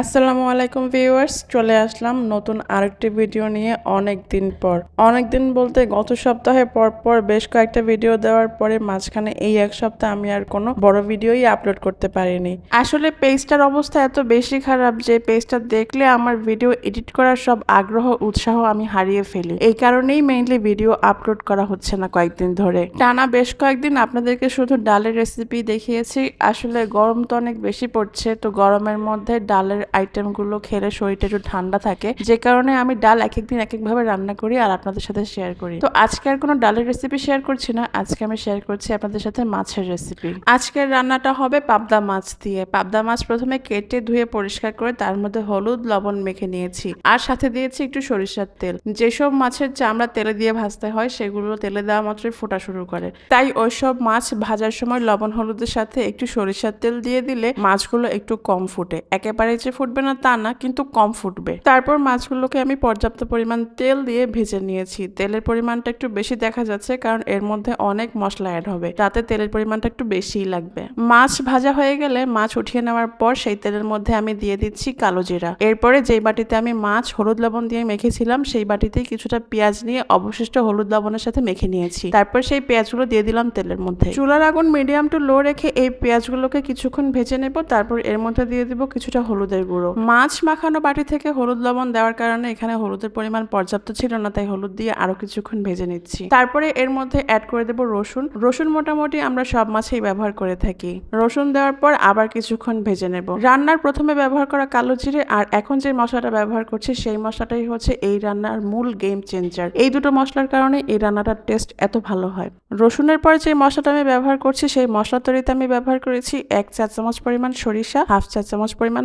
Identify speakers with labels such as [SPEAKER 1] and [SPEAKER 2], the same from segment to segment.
[SPEAKER 1] আসসালামু আলাইকুম ভিউয়ার্স, চলে আসলাম নতুন আরেকটি ভিডিও নিয়ে অনেক দিন পর। অনেক দিন বলতে গত সপ্তাহে পর পর বেশ কয়েকটা ভিডিও দেওয়ার পরে মাঝখানে এই এক সপ্তাহ আমি আর কোনো বড় ভিডিওই আপলোড করতে পারিনি। আসলে পেজটার অবস্থা এত বেশি খারাপ যে পেজটা দেখলে আমার ভিডিও এডিট করার সব আগ্রহ, উৎসাহ আমি হারিয়ে ফেলি। এই কারণেই মেইনলি ভিডিও আপলোড করা হচ্ছে না কয়েকদিন ধরে। টানা বেশ কয়েকদিন আপনাদেরকে শুধু ডালের রেসিপি দেখিয়েছি। আসলে গরম তো অনেক বেশি পড়ছে, তো গরমের মধ্যে ডালের আইটেমগুলো খেলে শরীরটা একটু ঠান্ডা থাকে। যে কারণে আমি ডাল এক একদিন এক একভাবে রান্না করি আর আপনাদের সাথে শেয়ার করি। তো আজকে আর কোনো ডালের রেসিপি শেয়ার করছি না। আজকে আমি শেয়ার করছি আপনাদের সাথে মাছের রেসিপি আজকের রান্নাটা হবে পাবদা মাছ দিয়ে। পাবদা মাছ প্রথমে কেটে ধুয়ে পরিষ্কার করে তার মধ্যে হলুদ, লবণ মেখে নিয়েছি। আর সাথে দিয়েছি একটু সরিষার তেল। যেসব মাছের চামড়া তেলে দিয়ে ভাজতে হয় সেগুলো তেলে দেওয়া মাত্রই ফোটা শুরু করে। তাই ওইসব মাছ ভাজার সময় লবণ, হলুদের সাথে একটু সরিষার তেল দিয়ে দিলে মাছগুলো একটু কম ফুটে। একেবারে যে ফুটবে না তা না, কিন্তু কম ফুটবে। তারপর মাছগুলোকে আমি পর্যাপ্ত পরিমাণ তেল দিয়ে ভেজে নিয়েছি। তেলের পরিমাণটা একটু বেশি দেখা যাচ্ছে, কারণ এর মধ্যে অনেক মশলা অ্যাড হবে। তাতে তেলের পরিমাণটা একটু বেশিই লাগবে। মাছ ভাজা হয়ে গেলে মাছ উঠিয়ে নেওয়ার পর সেই তেলের মধ্যে আমি দিয়ে দিচ্ছি কালো জিরা। এরপরে যেই বাটিতে আমি মাছ হলুদ লবণ দিয়ে মেখেছিলাম, সেই বাটিতেই কিছুটা পেঁয়াজ নিয়ে অবশিষ্ট হলুদ লবণের সাথে মেখে নিয়েছি। তারপর সেই পেঁয়াজগুলো দিয়ে দিলাম তেলের মধ্যে। চুলার আগুন মিডিয়াম টু লো রেখে এই পেঁয়াজগুলোকে কিছুক্ষণ ভেজে নেব। তারপর এর মধ্যে দিয়ে দিব কিছুটা হলুদের গুঁড়ো। মাছ মাখানো বাটি থেকে হলুদ লবণ দেওয়ার কারণে এখানে হলুদের পরিমাণ পর্যাপ্ত ছিল না, তাই হলুদ দিয়ে আরও কিছুক্ষণ ভেজে নিচ্ছি। তারপরে এর মধ্যে অ্যাড করে দেব রসুন। রসুন মোটামুটি আমরা সব মাছেই ব্যবহার করে থাকি। রসুন দেওয়ার পর আবার কিছুক্ষণ ভেজে নেব। রান্নার প্রথমে ব্যবহার করা কালো জিরে আর এখন যে মশলাটা ব্যবহার করছি সেই মশলাটাই হচ্ছে এই রান্নার মূল গেম চেঞ্জার এই দুটো মশলার কারণে এই রান্নাটার টেস্ট এত ভালো হয়। রসুনের পর যে মশলাটা আমি ব্যবহার করছি সেই মশলা তৈরিতে আমি ব্যবহার করেছি এক চা চামচ পরিমাণ সরিষা, হাফ চা চামচ পরিমাণ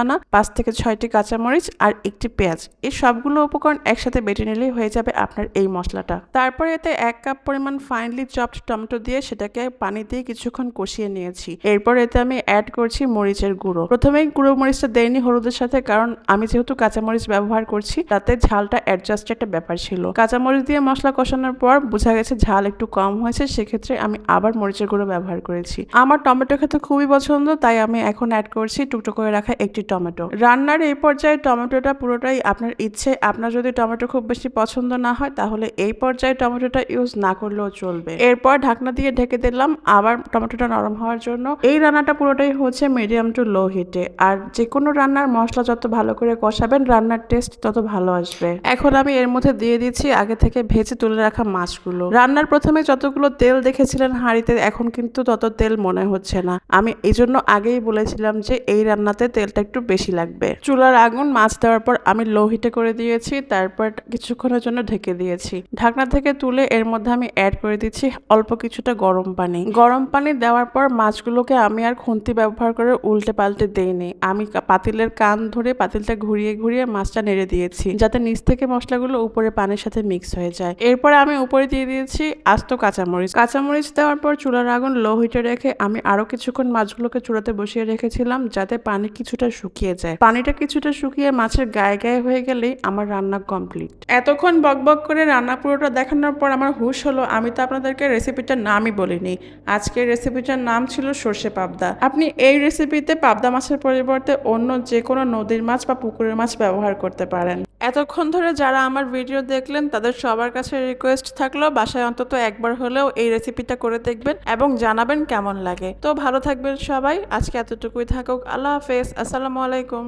[SPEAKER 1] পোস্তদানা পাঁচ থেকে ছয়টি কাঁচামরিচ আর একটি পেঁয়াজ। এই সবগুলো উপকরণ একসাথে বেটে নিলেই হয়ে যাবে আপনার এই মশলাটা। তারপরে এতে এক কাপ পরিমাণ ফাইনলি চপড টমেটো দিয়ে সেটাকে পানি দিয়ে কিছুক্ষণ কষিয়ে নিয়েছি। এরপর এতে আমি অ্যাড করছি মরিচের গুঁড়ো। প্রথমেই গুঁড়ো মরিচটা দেয়নি হলুদের সাথে, কারণ আমি যেহেতু কাঁচামরিচ ব্যবহার করছি, তাতে ঝালটা অ্যাডজাস্ট একটা ব্যাপার ছিল। কাঁচামরিচ দিয়ে মশলা কষানোর পর বোঝা গেছে ঝাল একটু কম হয়েছে, সেক্ষেত্রে আমি আবার মরিচের গুঁড়ো ব্যবহার করেছি। আমার টমেটো খেতে খুবই পছন্দ, তাই আমি এখন অ্যাড করছি টুকটো করে রাখা একটি টমেটো। রান্নার এই পর্যায়ে টমেটোটা পুরোটাই আপনার ইচ্ছে, আপনার যদি টমেটো খুব বেশি পছন্দ না হয়, তাহলে এই পর্যায়ে টমেটোটা ইউজ না করলেও চলবে। এরপর ঢাকনা দিয়ে ঢেকে দিলাম, আবার টমেটোটা নরম হওয়ার জন্য। এই রান্নাটা পুরোটাই হচ্ছে মিডিয়াম টু লো হিটে, আর যে কোনো রান্নার মশলা যত ভালো করে কষাবেন, রান্নার টেস্ট তত ভালো আসবে। এখন আমি এর মধ্যে দিয়ে দিচ্ছি আগে থেকে ভেজে তুলে রাখা মাছগুলো। রান্নার প্রথমে যতগুলো তেল দেখেছিলেন হাঁড়িতে, এখন কিন্তু তত তেল মনে হচ্ছে না। আমি এই জন্য আগেই বলেছিলাম যে এই রান্নাতে তেলটা একটু বেশি লাগবে। চুলার আগুন, মাছ দেওয়ার পর আমি লো হিটে করে দিয়েছি, তারপর কিছুক্ষণের জন্য ঢেকে দিয়েছি। ঢাকনা থেকে তুলে এর মধ্যে আমি অ্যাড করে দিচ্ছি অল্প কিছুটা গরম পানি। গরম পানি দেওয়ার পর মাছগুলোকে আমি আর খুন্তি ব্যবহার করে উল্টে পাল্টে দেইনি। আমি পাতিলের কান ধরে পাতিলটা ঘুরিয়ে ঘুরিয়ে মাছটা নেড়ে দিয়েছি, যাতে নিচ থেকে মশলাগুলো উপরে পানির সাথে মিক্স হয়ে যায়। এরপর আমি উপরে দিয়ে দিয়েছি আস্ত কাঁচামরিচ। কাঁচামরিচ দেওয়ার পর চুলার আগুন লো হিটে রেখে আমি আরও কিছুক্ষণ মাছগুলোকে চুলাতে বসিয়ে রেখেছিলাম, যাতে পানি কিছুটা শুকিয়ে যায়। পানিটা কিছুটা শুকিয়ে মাছের গায়ে গায়ে হয়ে গেলেই আমার রান্না কমপ্লিট এতক্ষণ বকবক করে রান্না পুরোটা দেখানোর পর আমার হুশ হলো, আমি তো আপনাদেরকে রেসিপিটার নামই বলিনি। আজকের রেসিপিটার নাম ছিল সর্ষে পাবদা। আপনি এই রেসিপিতে পাবদা মাছের পরিবর্তে অন্য যে কোনো নদীর মাছ বা পুকুরের মাছ ব্যবহার করতে পারেন। এতক্ষণ ধরে যারা আমার ভিডিও দেখলেন, তাদের সবার কাছে রিকোয়েস্ট থাকল, বাসায় অন্তত একবার হলেও এই রেসিপিটা করে দেখবেন এবং জানাবেন কেমন লাগে। তো ভালো থাকবেন সবাই, আজকে এতটুকুই থাকুক, আল্লাহ হাফেজ, আসসালামু আলাইকুম।